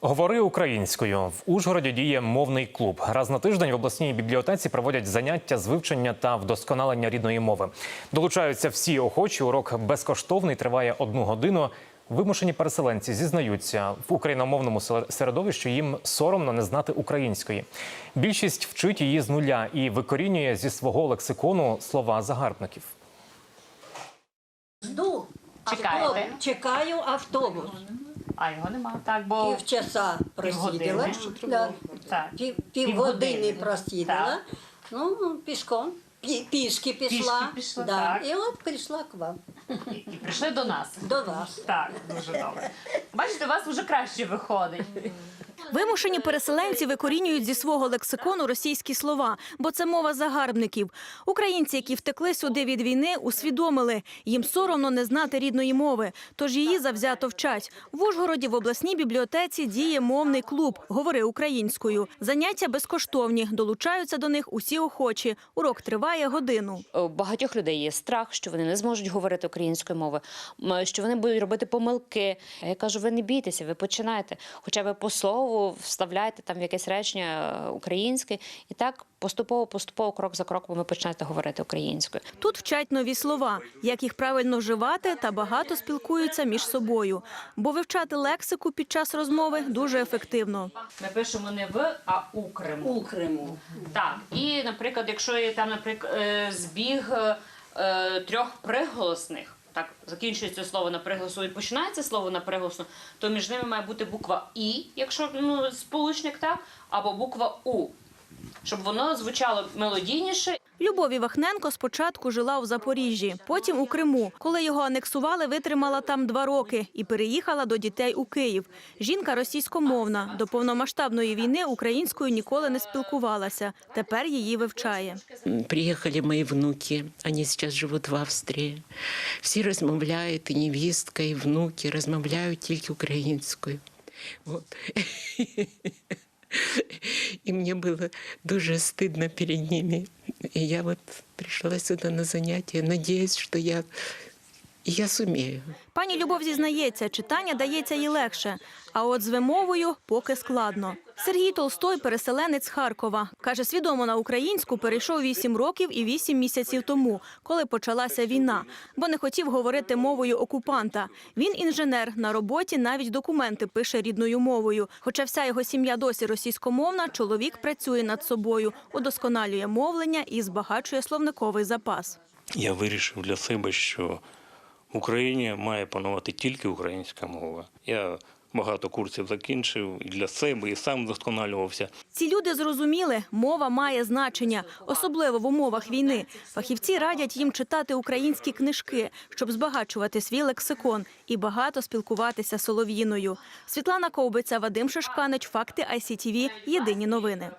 Говори українською в Ужгороді діє мовний клуб. Раз на тиждень в обласній бібліотеці проводять заняття з вивчення та вдосконалення рідної мови. Долучаються всі охочі. Урок безкоштовний триває одну годину. Вимушені переселенці зізнаються в україномовному сер- середовищі їм соромно не знати української. Більшість вчить її з нуля і викорінює зі свого лексикону слова загарбників. Жду. Чекаєте? Автобус. Чекаю автобус. А його нема. Так, бо Півчаса просиділа. Півгодини. Да. Так. Пів, Півгодини. просиділа. Ну, пішком. Пі- Пішки пішла. Пішки пішла, да. так. І от прийшла к вам. і, і прийшли до нас. До вас. Так, дуже добре. Бачите, у вас вже краще виходить. Вимушені переселенці викорінюють зі свого лексикону російські слова, бо це мова загарбників. Українці, які втекли сюди від війни, усвідомили, їм соромно не знати рідної мови, тож її завзято вчать. В Ужгороді в обласній бібліотеці діє мовний клуб «Говори українською». Заняття безкоштовні, долучаються до них усі охочі. Урок триває годину. У багатьох людей є страх, що вони не зможуть говорити українською мовою, що вони будуть робити помилки. Я кажу, ви не бійтеся, ви починайте. Хоча б по слову вставляйте там в якесь речення е, українське, і так поступово, поступово, крок за кроком, ви починаєте говорити українською. Тут вчать нові слова, як їх правильно вживати, та багато спілкуються між собою. Бо вивчати лексику під час розмови дуже ефективно. Ми пишемо не в, а у Криму. У Криму. Так. І, наприклад, якщо є там, наприклад, е, збіг е, трьох приголосних. Так, закінчується слово на приголосну і починається слово на приголосну, то між ними має бути буква І, якщо ну, сполучник так, або буква У, щоб воно звучало мелодійніше Любов Івахненко спочатку жила у Запоріжжі, потім у Криму. Коли його анексували, витримала там два роки і переїхала до дітей у Київ. Жінка російськомовна. До повномасштабної війни українською ніколи не спілкувалася. Тепер її вивчає. М, Приехали мои внуки, они сейчас живут в Австрії. Всі розмовляють, і невістка, і внуки розмовляють тільки українською. От. І было дуже стыдно перед ними. И я вот пришла сюда на заняття, надеясь, что я, я сумію. Пані Любов зізнається, читання дається їй легше, а от з вимовою поки складно. Сергій Толстой – переселенець з Харкова. Каже, свідомо на українську перейшов 8 років і 8 місяців тому, коли почалася війна, бо не хотів говорити мовою окупанта. Він інженер, на роботі навіть документи пише рідною мовою. Хоча вся його сім'я досі російськомовна, чоловік працює над собою, удосконалює мовлення і збагачує словниковий запас. Я вирішив для себе, що в Україні має панувати тільки українська мова. Я багато курсів закінчив і для себе, і сам вдосконалювався. Ці люди зрозуміли, мова має значення, особливо в умовах війни. Фахівці радять їм читати українські книжки, щоб збагачувати свій лексикон і багато спілкуватися солов'їною. Світлана Ковбиця, Вадим Шишканич, Факти ICTV, Єдині новини.